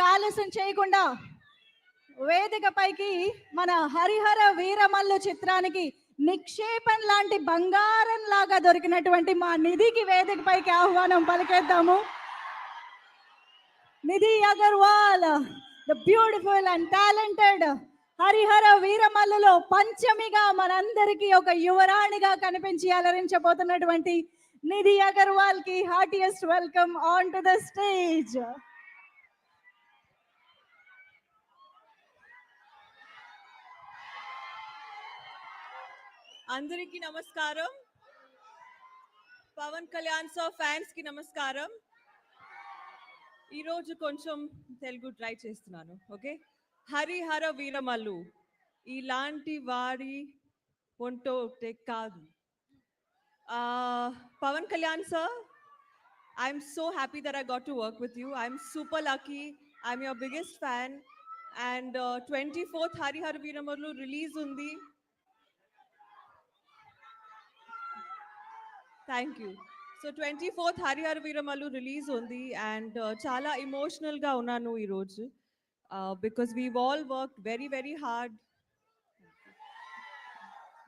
ఇక ఆలస్యం చేయకుండా వేదికపైకి మన హరిహర వీరమల్లు చిత్రానికి నిక్షేపం లాంటి బంగారం లాగా దొరికినటువంటి మా నిధికి వేదికపైకి ఆహ్వానం పలికేద్దాము. Nidhi Agarwal the beautiful and talented Harihara వీరమల్లులో పంచమిగా మనందరికీ ఒక యువరాణిగా కనిపించి అలరించబోతున్నటువంటి Nidhi అగర్వాల్కి heartiest welcome on to the stage అందరికీ నమస్కారం. పవన్ కళ్యాణ్ సార్ ఫ్యాన్స్కి నమస్కారం. ఈరోజు కొంచెం తెలుగు ట్రై చేస్తున్నాను ఓకే హరిహర వీరమల్లు ఇలాంటి వారి ఒంటోటే కాదు. Pawan Kalyan sir I'm so happy that I got to work with you I'm super lucky I'm your biggest fan and twenty fourth Harihara Veeramallu release ఉంది. thank you so twenty fourth Harihara Veeramallu release ఉంది and చాలా ఎమోషనల్గా ఉన్నాను ఈరోజు because we've all work very very hard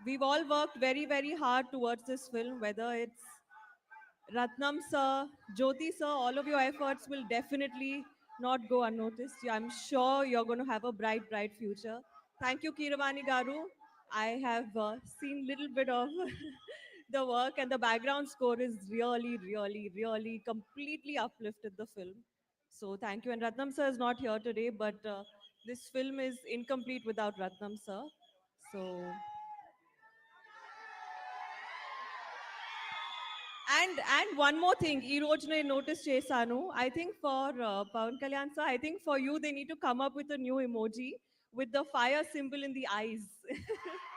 we've all worked very very hard towards this film whether it's ratnam sir jyoti sir all of your efforts will definitely not go unnoticed i'm sure you're going to have a bright bright future thank you kiravani garu i have uh, seen little bit of the work and the background score is really really really completely uplifted the film so thank you and ratnam sir is not here today but uh, this film is incomplete without ratnam sir so and and one more thing ఈ రోజు నేను notice చేశాను I think for Pawan Kalyan sir I think for you they need to come up with new emoji with the fire symbol in the eyes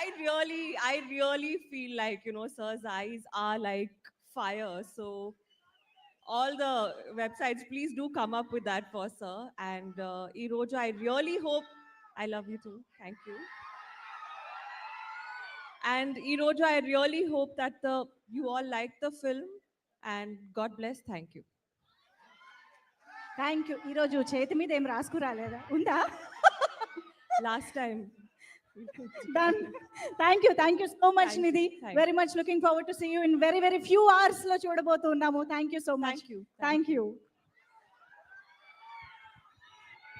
I really, I really feel like, you know, sir's eyes are like fire. So, all the websites, please do come up with that for sir. And, uh, Irojo, I really hope, I love you too. Thank you. And Irojo, I really hope that the you all like the film. And God bless. Thank you. Thank you ఈరోజు చేతి మీద ఏం రాసుకురాలేదా ఉందా Last time. Done thank you thank you so much Nidhi very much looking forward to see you in very very few అవర్స్లో చూడబోతున్నాము thank you so much Thank you. Thank you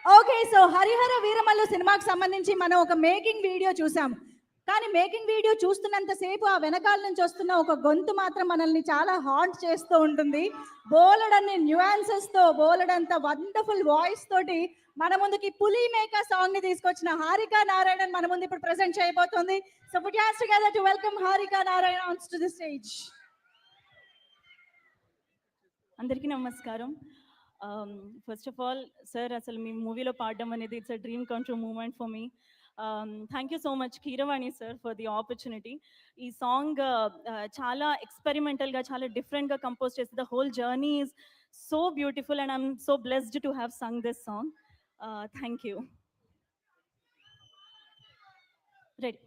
okay so Harihara Veeramallu సినిమాకి సంబంధించి మనం ఒక making video చూసాం. కానీ making video చూస్తున్నంతసేపు ఆ వెనకాల నుంచి వస్తున్న ఒక గొంతు మాత్రం మనల్ని చాలా హాంట్ చేస్తూ ఉంటుంది. బోలెడన్ని న్యూయాన్సెస్తో బోలెడంత వండర్ఫుల్ వాయిస్ తోటి మన ముందుకి పులి మేక సాంగ్ని తీసుకొచ్చిన హారిక నారాయణన్ మన ముందు ఇప్పుడు ప్రెసెంట్ చేయబోతుంది. So put has together to welcome Harika Narayan ons to the stage అందరికీ నమస్కారం. ఫస్ట్ ఆఫ్ ఆల్ సార్ అసలు మీ మూవీలో పాడడం అనేది it's a dream come true moment for me thank you so much Keeravani sir for the opportunity ఈ song చాలా ఎక్స్పెరిమెంటల్గా చాలా డిఫరెంట్గా కంపోజ్ చేసి the whole journey is so beautiful and I'm so blessed to have sung this song thank you. Ready.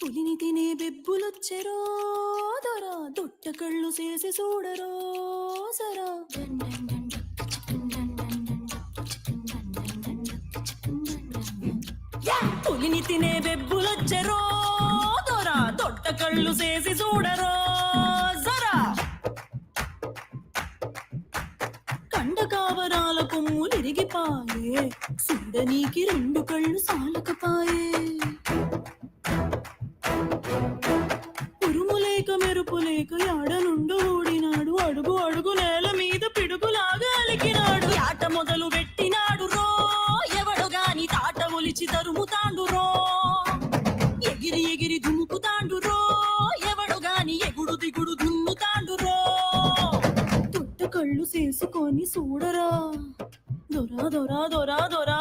పులిని తినే బెబ్బులొచ్చెరో దొరా దొట్ట కళ్ళు చేసి చూడరో సరా. పులిని తినే బెబ్బులొచ్చెరో దొరా కళ్ళు చేసి చూడరో జరా. కండ కావరాల కొమ్ములిరిగిపాయే చూడనీకి రెండు కళ్ళు సాలకపాయే. ఉరుము లేక మెరుపు చూడరా. దొరా దొరా దొరా దొరా.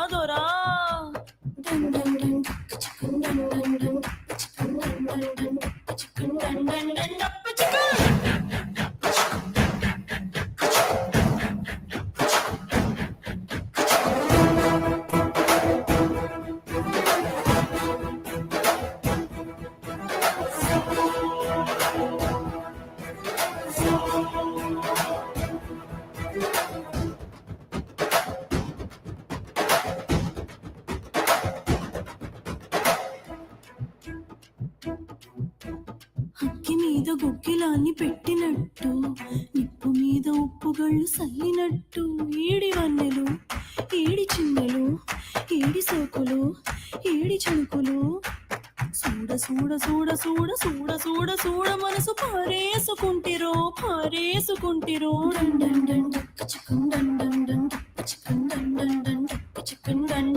మీద గుగ్గిలాన్ని పెట్టినట్టు నిప్పు మీద ఉప్పుగళ్ళు సల్లినట్టు ఏడి వన్నెలు ఏడి చిన్నెలు ఏడి సోకులు ఏడి చినుకులు చూడ చూడ చూడ చూడ చూడ చూడ చూడ మనసు పారేసుకుంటిరో పారేసుకుంటిరో డం డం డం డక్క చిక్కం డం డం డం డక్క చిక్కం డం డం చిక్కం డం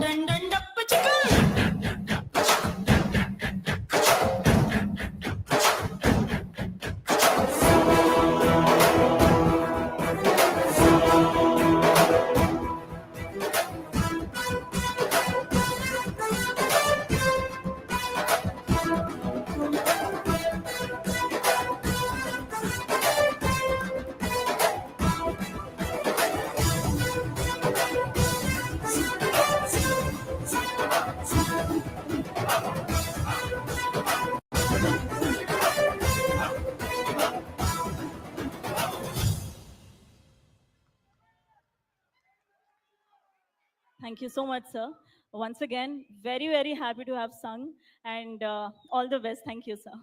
Thank you so much, sir. Once again, very, very happy to have sung and uh, all the best. Thank you, sir.